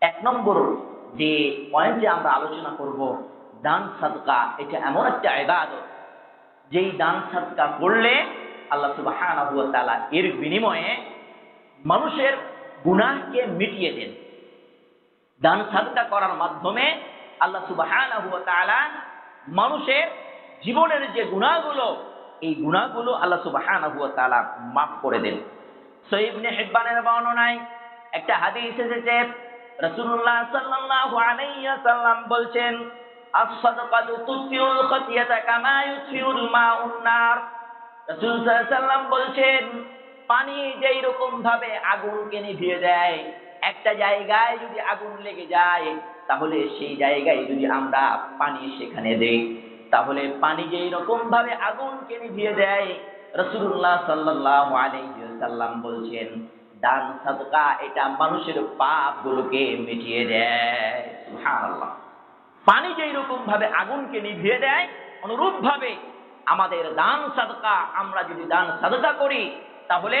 এক নম্বর যে পয়েন্টে আমরা আলোচনা করব, দান সাদকা, এটা এমন একটা ইবাদত। যেই দান সাদকা করলে আল্লাহ সুবহানাহু ওয়া তাআলা এর বিনিময়ে মানুষের গুনাহকে মিটিয়ে দেন। দান সাদকা করার মাধ্যমে আল্লাহ সুবহানাহু ওয়া তাআলা মানুষের জীবনের যে গুনাহগুলো, এই গুনাহগুলো আল্লাহ সুবহানাহু ওয়া তাআলা মাফ করে দেন। সহিহ ইবনে হিব্বানের বর্ণনায় একটা হাদিস এসেছে রাসূলুল্লাহ সাল্লাল্লাহু আলাইহি ওয়াসাল্লাম বলছেন বলছেন, পানি যেই রকম ভাবে আগুনকে নিভিয়ে দেয়, একটা জায়গায় যদি আগুন লেগে যায়, তাহলে সেই জায়গায় যদি আমরা পানি সেখানে দেই, তাহলে পানি যেই রকম ভাবে আগুনকে নিভিয়ে দেয় রসুল্লাহ সাল্লাল্লাহু আলাইহি সাল্লাম বলছেন। দান, সাদকা, এটা মানুষের পাপ গুলোকে মিটিয়ে দেয়। পানি যেই রকম ভাবে আগুনকে নিভিয়ে দেয় অনুরূপ ভাবে আমাদের দান, সাদকা, আমরা যদি দান, সাদকা করি, তাহলে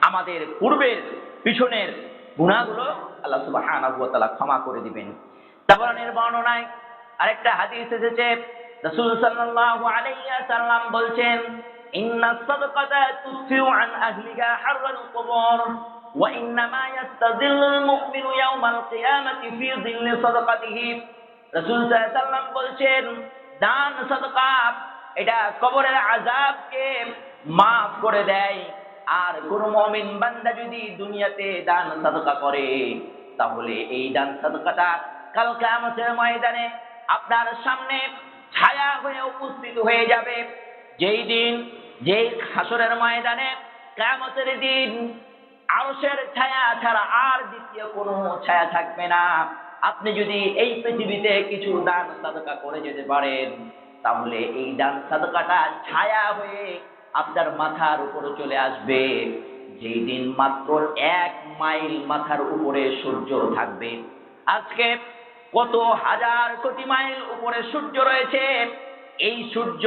আমাদের পূর্বের, পিছনের গুণাগুলো আল্লাহ সুবহানাহু ওয়া ক্ষমা করে দিবেন। তাবরানের বর্ণনায় আরেকটা হাদিস এসেছে, রাসূল সাল্লাল্লাহু আলাইহি ওয়াসাল্লাম বলছেন ইন্না সাদকাতা তুফিউ আন আহলিহা হাররাল কুবুর। দান, সাদকা, এটা কবরের আযাবকে মাফ করে দেয়। আর কোন মমিন বান্দা যদি দুনিয়াতে দান করে, তাহলে এই দান, সাদকাটা কাল কিয়ামতের ময়দানে আপনার সামনে ছায়া হয়ে উপস্থিত হয়ে যাবে। যেই দিন, যেই হাসরের ময়দানে কিয়ামতের দিন আরশের ছায়া ছাড়া আর দ্বিতীয় কোনো ছায়া থাকবে না। আপনি যদি এই পৃথিবীতে কিছু দান সাদকা করে যেতে পারেন, তাহলে এই দান সাদকাটা ছায়া হয়ে আপনার মাথার উপরে চলে আসবে। যেই দিন মাত্র এক মাইল মাথার উপরে সূর্য থাকবে। আজকে কত হাজার কোটি মাইল উপরে সূর্য রয়েছে। এই সূর্য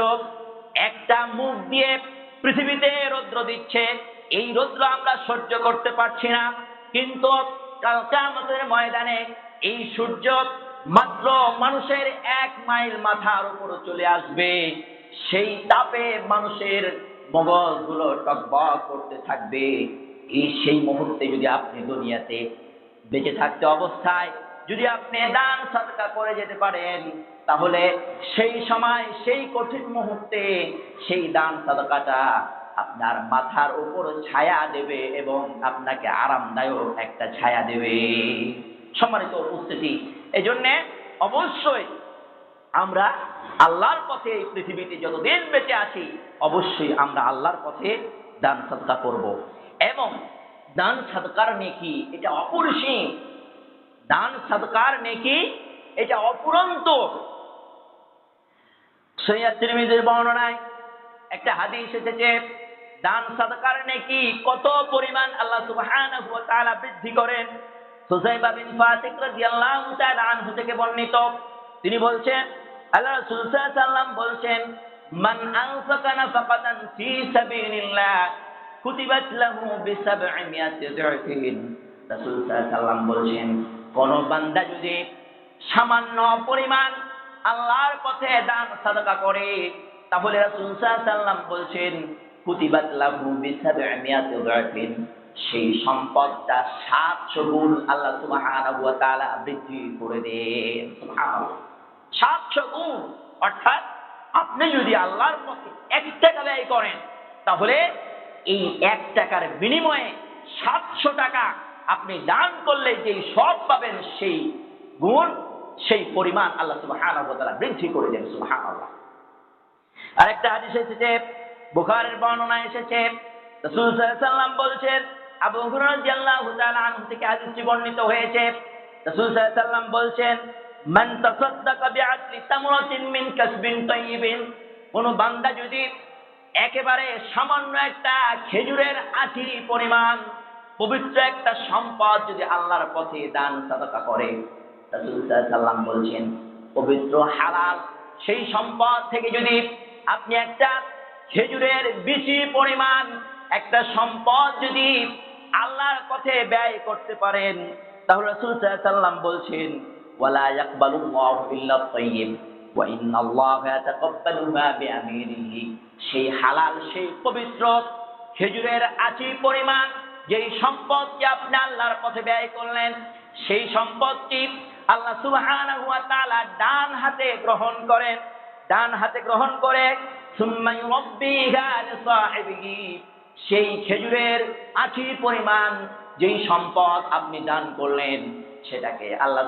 একটা মুখ দিয়ে পৃথিবীতে রৌদ্র দিচ্ছে। এই রৌদ্র আমরা সহ্য করতে পারছি না। কিন্তু কাল ময়দানে এই সূর্য মাত্র মানুষের এক মাইল মাথার উপর চলে আসবে। সেই তাপে মানুষের মগজগুলো টকবক করতে থাকবে। এই সেই মুহূর্তে যদি আপনি দুনিয়াতে বেঁচে থাকতে অবস্থায় যদি আপনি দান সদকা করে যেতে পারেন, তাহলে সেই সময়, সেই কঠিন মুহূর্তে সেই দান সদকাটা আপনার মাথার উপর ছায়া দেবে এবং আপনাকে আরামদায়ক একটা ছায়া দেবে। সম্মানিত উপস্থিতি। এই জন্যে অবশ্যই আমরা আল্লাহর পথে এই পৃথিবীতে যতদিন বেঁচে আছি, অবশ্যই আমরা আল্লাহর পথে দান সদকা করব। এবং দান সদকার নেকি, এটা অপরিসীম। দান সদকার নেকি, এটা অপুরন্ত সৈয়দ তিরমিজির বর্ণনায় একটা হাদিস এসেছে দান সদকার নেকি? কত পরিমাণ আল্লাহ সুবহানাহু ওয়া তাআলা বৃদ্ধি করেন? সুজাইবা বিন ফাতিক রাদিয়াল্লাহু তাআলা আনহু থেকে বর্ণিত। তিনি বলছেন, আল্লাহ রাসূল সাল্লাল্লাহু বলছেন, মান আনফাকা নাফাকাতান ফি সাবিলিল্লাহ, কুতিবাত লাহু বিসাবঈমিয়াতি দিরহিন রাসূল সাল্লাল্লাহু বলছেন, কোন বান্দা যদি সামান্য পরিমাণ আল্লাহর পথে দান সাদকা করে, তাহলে রাসূল সাল্লাল্লাহু বলছেন কুতিবাত লাহু বিসাবঈমিয়াতি দিরহিন সেই সম্পদটা সাতশো গুণ আল্লাহ সুবহানাহু ওয়া তাআলা বৃদ্ধি করে দেন। সুবহানাল্লাহ। সাতশো গুণ অর্থাৎ আপনি যদি আল্লাহর পথে এক টাকা ব্যয় করেন, তাহলে এই এক টাকার বিনিময়ে সাতশো টাকা আপনি দান করলে যেই সব পাবেন, সেই গুণ, সেই পরিমাণ আল্লাহ সুবহানাহু ওয়া তাআলা বৃদ্ধি করে দেন। সুবহানাল্লাহ। আরেকটা হাদিস এসেছে বুখারের বর্ণনা এসেছে। রাসূল ওয়াসাল্লাম বলছেন, আবু হুরায়রা রাদিয়াল্লাহু তাআলা আনহু থেকে হাদিসটি বর্ণিত হয়েছে। রাসূল ওয়াসাল্লাম বলছেন, মান তাসাদ্দাকা বিআদলি তামরাতিন মিন কাসবিন তাইয়িবিন। কোন বান্দা যদি একেবারে সামান্য একটা খেজুরের আঠি পরিমাণ, পবিত্র একটা সম্পদ যদি আল্লাহর পথে দান সাদাকা করে, রাসূল ওয়াসাল্লাম বলছেন, পবিত্র, হালাল, সেই সম্পদ থেকে যদি আপনি একটা খেজুরের বেশি পরিমাণ একটা সম্পদ যদি আল্লাহর পথে ব্যয় করতে পারেন, তাহলে রাসূল সাল্লাল্লাহু বলছেন, ওয়ালা ইয়াকবালুল্লাহু ইল্লা তাইয়্যিব ওয়া ইন্নাল্লাহা ইয়াতাকাব্বালুহা বিআমিরিহি। সেই হালাল, সেই পবিত্র খেজুরের আচি পরিমাণ, যেই সম্পদকে আপনি আল্লাহর পথে ব্যয় করলেন, সেই সম্পদটি আল্লাহ সুবহানাহু ওয়া তাআলা ডান হাতে গ্রহণ করেন। ডান হাতে গ্রহণ করে সেই খেজুরের আঠির পরিমাণ যেই সম্পদ আপনি দান করলেন, সেটাকে আল্লাহ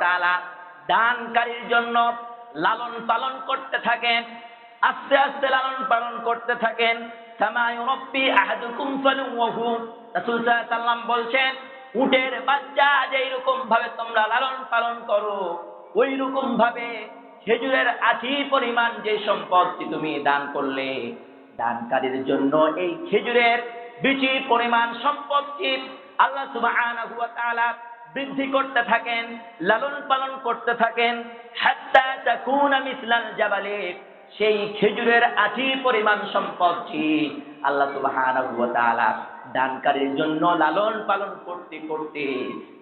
তাআলা দানকারীর জন্য লালন পালন করতে থাকেন, আস্তে আস্তে লালন পালন করতে থাকেন। বলছেন, উটের বাচ্চা যেই রকম ভাবে তোমরা লালন পালন করো ওই রকম ভাবে খেজুরের আঠি পরিমাণ যে সম্পদটি তুমি দান করলে, দানকারীর জন্য এই খেজুরের বিচি পরিমাণ সম্পদটি আল্লাহ তাআলা বৃদ্ধি করতে থাকেন, লালন পালন করতে থাকেন। জাবালে, সেই খেজুরের আঠি পরিমাণ সম্পদটি আল্লাহ তাআলা দানকারীর জন্য লালন পালন করতে করতে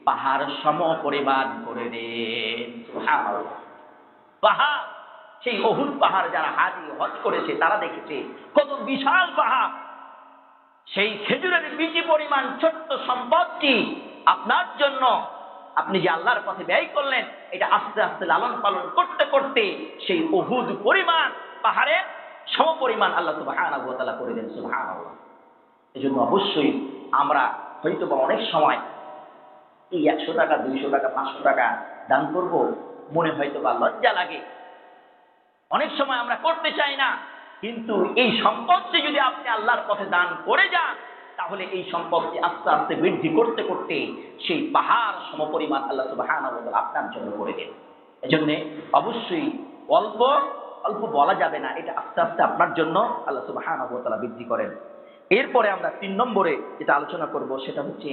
পাহাড় সম পরিমাণ করে দেন। পাহাড়, সেই অহুদ পাহাড় যারা হাজি হজ করেছে, তারা দেখেছে, কত বিশাল পাহাড়। সেই খেজুরের বীজি পরিমাণ ছোট্ট সম্পদটি আপনার জন্য। আপনি যে আল্লাহর পথে ব্যয় করলেন, এটা আস্তে আস্তে লালন পালন করতে করতে সেই অহুদ পরিমাণ পাহাড়ের সম পরিমাণ আল্লাহ ওয়া তাআলা করে দেন এজন্য অবশ্যই আমরা হয়তো বা অনেক সময় এই একশো টাকা, দুইশো টাকা, পাঁচশো টাকা দান করব। মনে হয়তো বা লজ্জা লাগে। অনেক সময় আমরা করতে চাই না, কিন্তু এই সম্পদটি যদি আপনি আল্লাহর পথে দান করে যান, তাহলে এই সম্পদটি আস্তে আস্তে বৃদ্ধি করতে করতে সেই পাহাড় সমপরিমাণ আল্লাহ ওয়া তাআলা আপনার জন্য করে দেন। এজন্য অবশ্যই অল্প অল্প বলা যাবে না, এটা আস্তে আস্তে আপনার জন্য আল্লাহ তাআলা বৃদ্ধি করেন। এরপরে আমরা তিন নম্বরে যেটা আলোচনা করব, সেটা হচ্ছে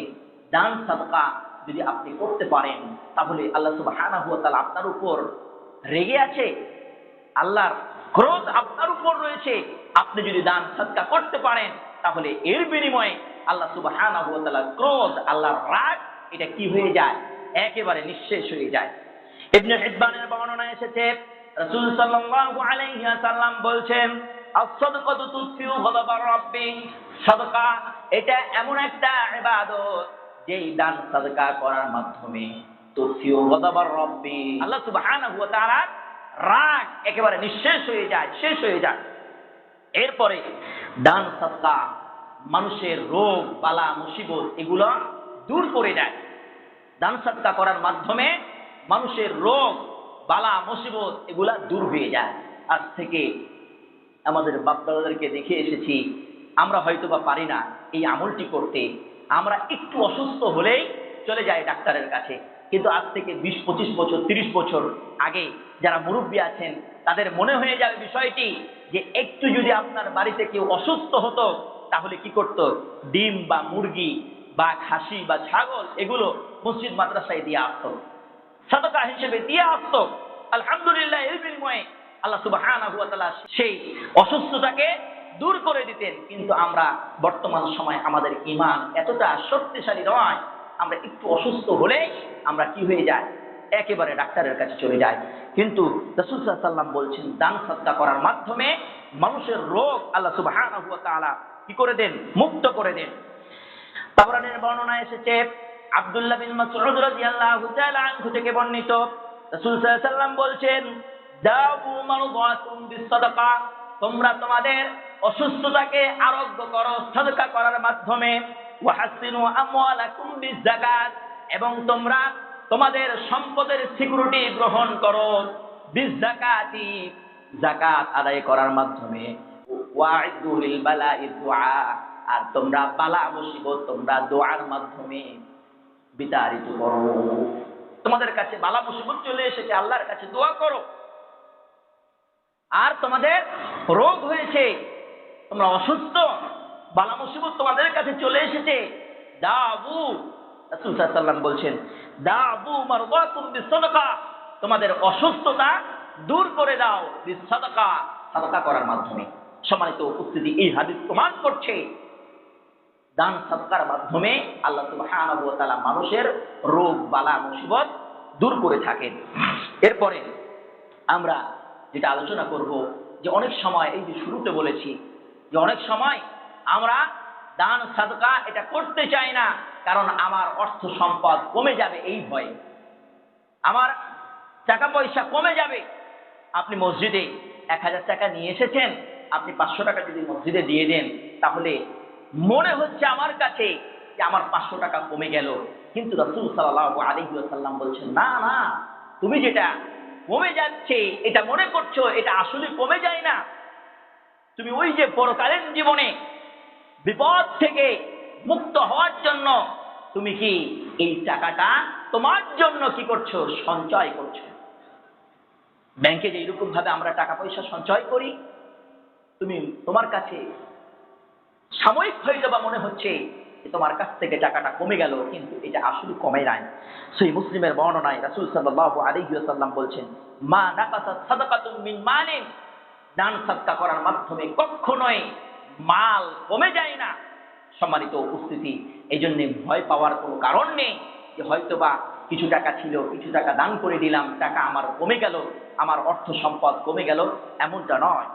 দান সাদকা। যদি আপনি করতে পারেন, তাহলে আল্লাহ তাআলা আপনার উপর রেগে আছে, আল্লাহর ক্রোধ আপনার উপর রয়েছে, আপনি যদি দান সৎকা করতে পারেন, তাহলে এর বিনিময়ে আল্লাহ তাআলার ক্রোধ, আল্লাহর রাগ, এটা কি হয়ে যায়? একেবারে নিঃশেষ হয়ে যায়। ইবনে হিব্বানের বর্ণনা এসেছে, রাসূল সাল্লাল্লাহু আলাইহি ওয়াসাল্লাম বলছেন, আস-সাদকাতু তুতফিউ গাদাবার রাব্বি। সাদকা, এটা এমন একটা ইবাদত যেই দান সাদকা করার মাধ্যমে আল্লাহ সুবহানাহু রাগ একেবারে নিঃশেষ হয়ে যায়, শেষ হয়ে যায়। এরপরে দান সৎকা মানুষের রোগ, বালা, মুসিবত এগুলো দূর করে দেয়। দান সৎকা করার মাধ্যমে মানুষের রোগ, বালা, মুসিবত এগুলা দূর হয়ে যায়। আজ থেকে আমাদের বাপদাদাদেরকে দেখে এসেছি, আমরা হয়তো বা পারি না এই আমলটি করতে। আমরা একটু অসুস্থ হলেই চলে যাই ডাক্তারের কাছে। কিন্তু আজ থেকে বিশ, পঁচিশ বছর, তিরিশ বছর আগে যারা মুরব্বী আছেন, তাদের মনে হয়ে যাবে বিষয়টি যে একটু যদি আপনার বাড়িতে কেউ অসুস্থ হতো, তাহলে কি করত? ডিম বা মুরগি বা খাসি বা ছাগল এগুলো মসজিদ মাদ্রাসায় দিয়ে আসতো। সদকা হিসেবে দিয়ে আসতো। আলহামদুলিল্লাহ, এর বিনিময়ে আল্লাহ তাআলা সেই অসুস্থতাকে দূর করে দিতেন। কিন্তু আমরা বর্তমান সময় আমাদের ইমান এতটা শক্তিশালী নয়, আমরা একটু অসুস্থ হলে আমরা কি হয়ে যাই? একেবারে ডাক্তারের কাছে চলে যাই। কিন্তু রাসূল বলছেন, দান সৎকা করার মাধ্যমে মানুষের রোগ আল্লাহ তাআলা কি করে দেন? মুক্ত করে দেন। তাবরানের বর্ণনা এসেছে, আব্দুল্লাহ বিন রাদিয়াল্লাহু তাআলা আনহু থেকে বর্ণিত। রাসূল সাল্লাম বলছেন তোমরা তোমাদের অসুস্থতাকে আরোগ্য করো, সাদকা করার মাধ্যমে। এবং তোমরা তোমাদের সম্পদের সিকিউরিটি গ্রহণ করো। বিযাকাতি যাকাত আদায় করার মাধ্যমে। আর তোমরা বালা মুসিবত, তোমরা দোয়ার মাধ্যমে বিতাড়িত করো। তোমাদের কাছে বালা মুসিবত চলে এসেছে, আল্লাহর কাছে দোয়া করো। আর তোমাদের রোগ হয়েছে, তোমরা অসুস্থ, বালা মুসিবত তোমাদের কাছে চলে এসেছে। দাবু, রাসূল সাল্লাল্লাহু বলছেন, দাবু মারদাতুম বিসদাকা, তোমাদের অসুস্থতা দূর করে দাও বিসদাকা, সাদাকা করার মাধ্যমে। সম্মানিত উপস্থিতি, এই হাদিস প্রমাণ করছে। দান সৎকার মাধ্যমে আল্লাহ সুবহানাহু ওয়া তাআলা মানুষের রোগ, বালা মুসিবত দূর করে থাকেন। এরপরে আমরা যেটা আলোচনা করব, যে অনেক সময়, এই যে শুরুতে বলেছি, যে অনেক সময় আমরা দান সাদকা এটা করতে চাই না, কারণ আমার অর্থ সম্পদ কমে যাবে এই ভয়ে। আমার টাকা পয়সা কমে যাবে। আপনি মসজিদে এক হাজার টাকা নিয়ে এসেছেন, আপনি পাঁচশো টাকা যদি মসজিদে দিয়ে দেন, তাহলে মনে হচ্ছে আমার কাছে যে আমার পাঁচশো টাকা কমে গেল। কিন্তু রসুল সাল্লাহ সাল্লাম বলছেন, না না, তুমি যেটা কমে যাচ্ছে, এটা মনে করছ, এটা আসলে কমে যায় না। তুমি ওই যে পরকালীন জীবনে বিপদ থেকে মুক্ত হওয়ার জন্য তুমি কি এই টাকাটা তোমার জন্য কি করছ? সঞ্চয় করছ। ব্যাংকে যে এরকম ভাবে আমরা টাকা পয়সা সঞ্চয় করি, তুমি তোমার কাছে সাময়িক হয়ে বা মনে হচ্ছে তোমার কাছ থেকে টাকাটা কমে গেল, কিন্তু এটা আসলে কমে নাই। সেই মুসলিমের বর্ণনায় রাসূল সাল্লাল্লাহু আলাইহি বলছেন, মা নাকাসাত সাদাকাতুম মিন মালিন। দান সৎকা করার মাধ্যমে কখনোই মাল কমে যায় না। সম্মানিত উপস্থিতি এই জন্যে ভয় পাওয়ার কোনো কারণ নেই যে হয়তোবা কিছু টাকা ছিল, কিছু টাকা দান করে দিলাম, টাকা আমার কমে গেল, আমার অর্থ সম্পদ কমে গেল, এমনটা নয়।